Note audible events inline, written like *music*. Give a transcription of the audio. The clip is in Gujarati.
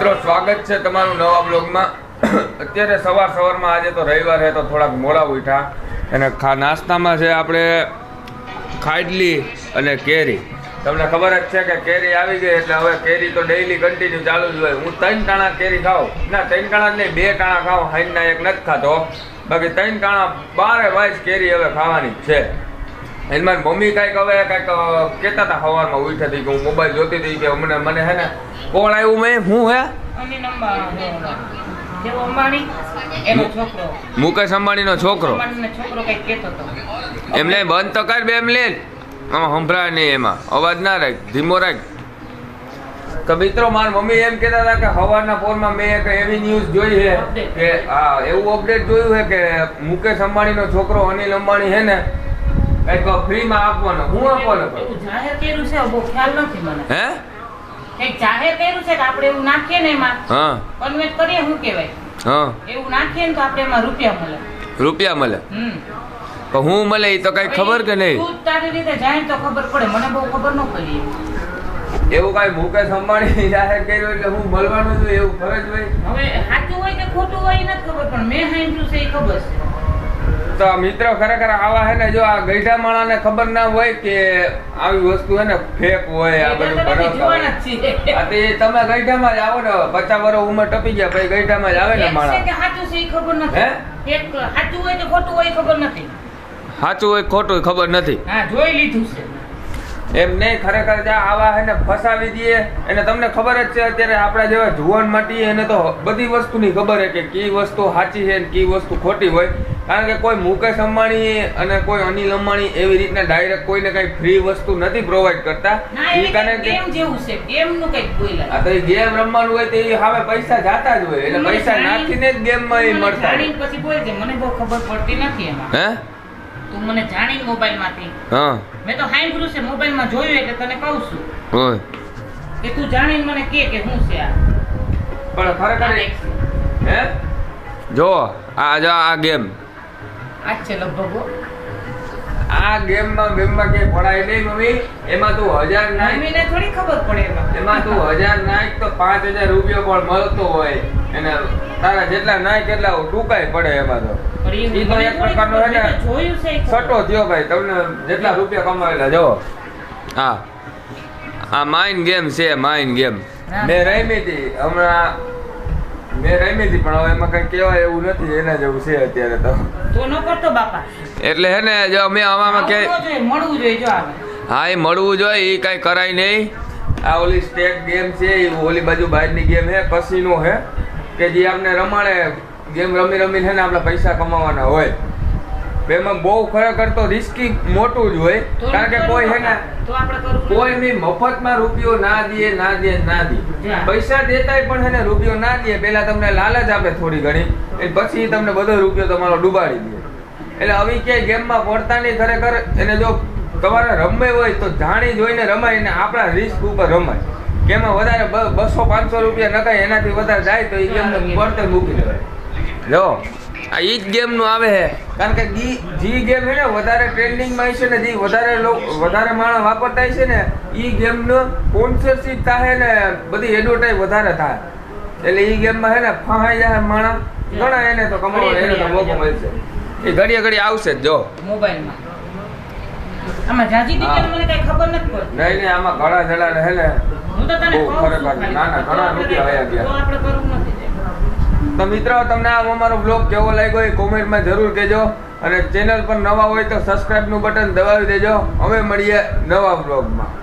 મિત્રો, સ્વાગત છે તમારું નવા બ્લોગમાં. અત્યારે સવાર સવારમાં આજે તો રવિવાર છે તો થોડાક મોડા ઉઠ્યા. અને ખા નાસ્તામાં છે આપણે ખાડલી અને કેરી. તમને ખબર જ છે કે કેરી આવી ગઈ, એટલે હવે કેરી તો ડેઈલી કન્ટિન્યુ ચાલુ જ હોય. હું ત્રણ ટાણા કેરી ખાઉં. ના, ત્રણ ટાણા નહીં, બે ટાણા ખાઉં. હાઈના એક નથી ખાતો. બાકી ત્રણ ટાણા બારે વાઈસ કેરી હવે ખાવાની છે. મારી મમ્મી કાંઈક હવે કાંઈક કહેતા હતા સવારમાં ઉઠી હતી કે હું મોબાઈલ જોતી હતી કે મને મને હે ને કોણ આવ્યું મેં? હું હે? મુકેશ અંબાણી નો છોકરો. મુકેશ અંબાણીનો છોકરો? અંબાણીનો છોકરો કંઈક કહેતો હતો. એમ લે બંધ તો કર બે એમ લે. આમાં સંભળાય નહીં એમાં. અવાજ ના રાખ ધીમો રાખ. તો મિત્રો મારા મમ્મી એમ કહેતા હતા કે સવારના ફોનમાં મેં એક એવી ન્યૂઝ જોઈ છે કે હા એવું અપડેટ જોયું છે કે મુકેશ અંબાણીનો છોકરો અનિલ અંબાણી છે ને કંઈક ફ્રીમાં આપવાનો હું આપવાનો જાહેર કર્યું છે બહુ ખ્યાલ નથી મને. હે? કંઈક જાહેર કર્યું છે કે આપણે એવું નાખીએ ને એમાં? હા. કન્વેટ કરીએ શું કહેવાય? હા. એવું નાખીએ ને તો આપણે એમાં રૂપિયા મળે. રૂપિયા મળે? હમ. હું મળે એ તો કઈ ખબર કે નહીં? તું તારી રીતે જાય તો ખબર પડે. મને બહુ ખબર ન પડી. એવું કઈ મુકેશ અંબાણી *laughs* જાહેર કર્યું એટલે હું મળવાનું છું એવું ફરજ હોય? હવે સાચું હોય કે ખોટું હોય નથી ખબર પણ મેં સાંભળ્યું છે એ ખબર છે. તો મિત્રો ખરેખર આવા હે ને જો આ ગઈઢા માણાને ખબર ના હોય કે આવી વસ્તુ હે ને ફેક હોય આ બધું આ તે તમે ગઈઢામાં જ આવો ને પચાસ વર્ષ ઉંમર ટપી ગયા પછી ગઈઢામાં જ આવે ને માણા. સાચું છે ખબર નથી. સાચું હોય તો ખોટું હોય ખબર નથી. સાચું હોય ખોટું હોય ખબર નથી. હા જોઈ લીધું છે. એમ નહીં ખરેખર જે આવા હે ને ફસાવી દઈએ એને તમને ખબર જ છે અત્યારે આપણા જેવા જુવાન માટી એને તો બધી વસ્તુની ખબર છે કે કઈ વસ્તુ સાચી છે ને કઈ વસ્તુ ખોટી હોય. કારણ કે કોઈ મુકેશ અંબાણી અને કોઈ અનિલ અંબાણી એવી રીતના ડાયરેક્ટ કોઈને કઈ ફ્રી વસ્તુ નથી પ્રોવાઈડ કરતા. ઈ કારણ કે ગેમ જેવું છે. ગેમનું કંઈક બોલ્યા આ તો ગેમ રમવાનું હોય તો એ હવે પૈસા જાતા જ હોય. એટલે પૈસા નાખીને જ ગેમમાં એ મને મળતા પછી બોલજે. મને બહુ ખબર પડતી નથી એમાં. હે? તું મને જાણીને મોબાઈલમાંથી હા. મેં તો સાંભળ્યું છે મોબાઈલમાં જોયું એટલે તને કહું છું. હોય કે તું જાણીને મને કે કે શું છે આ. પણ ખરેખર. હે? જો આ જો આ ગેમ આ જ છે લગભગ આ ગેમમાં ગેમમાં કે પડાય નહીં મમ્મી. એમાં તું હજાર નાખ. મમ્મીને થોડી ખબર પડે એમાં. એમાં તું હજાર નાખ તો પાંચ હજાર રૂપિયો પણ મળતો હોય. એને તારા જેટલા નાખ એટલા ટૂંકાય પડે એમાં તો. એ તો એક પ્રકારનો ખબર. હે ને મેં તો જોયું છે એ ખબર. સટો થયો ભાઈ. તમને જેટલા રૂપિયા કમાવેલા જો હા. આ માઇન્ડ ગેમ છે માઇન્ડ ગેમ. મેં રમી હતી. હમણાં મેં રમી હતી પણ હવે એમાં કઈ કહેવાય એવું નથી એના જેવું છે અત્યારે તો. તો ન કરતો બાપા. એટલે હે ને જો અમે આમાં કે મળવું જોઈએ જો હા એ મળવું જોઈએ એ કાંઈ કરાય નહીં. આ ઓલી સ્ટેક ગેમ છે એ ઓલી બાજુ બહારની ગેમ છે કસીનો છે કે જે આપણે રમાડે ગેમ રમી રમીને હે ને આપણે પૈસા કમાવાના હોય. એમાં બહુ ખરેખર તો રિસ્કી મોટું જ હોય. કારણ કે કોઈ હે ને કોઈ બી મફતમાં રૂપિયો ના દે ના દે ના દે. પૈસા દેતાય પણ છે ને રૂપિયો ના દે પેલા તમને લાલચ આપે થોડી ઘણી. એ પછી તમને બધો રૂપિયો તમારો ડૂબાડી દે. એટલે આવી ક્યાંય ગેમમાં પડતા નહીં ખરેખર. એને જો તમારે રમવી હોય તો જાણી જોઈને રમાય ને આપણા રિસ્ક ઉપર રમાય. કે વધારે બસો પાંચસો રૂપિયા નખાય એનાથી વધારે જાય તો એ ગેમ પડતે મૂકી દેવાય. જો આ ઈ જ ગેમનું આવે છે કારણ કે જી જી ગેમ છે ને વધારે ટ્રેન્ડિંગમાં છે ને જે વધારે લોક વધારે માણસ વાપરતા છે ને ઈ ગેમનો સ્પોન્સરશિપ થાય ને બધી એડવર્ટાઈઝ વધારે થાય. એટલે ઈ ગેમમાં છે ને ફહાઈ જાય માણસ. ઘણા એને તો કમાવો એને તો મોકો મળશે. એ ઘડીએ ઘડી આવશે જ મોબાઈલમાં. આમાં જાજી દીકરી મને કઈ ખબર નથી પડતી. નહીં નહીં આમાં ઘણા જણા હે ને હું તો તને ખરેખર ના, ના, ઘણા રૂપિયા વયા ગયા. આપણે કરવું નથી. તે. મિત્રો, તમને આ અમારો બ્લોગ કેવો લાગ્યો એ કોમેન્ટમાં જરૂર કહેજો અને ચેનલ પર નવા હોય તો સબસ્ક્રાઈબનું બટન દબાવી દેજો અમે મળીએ નવા બ્લોગમાં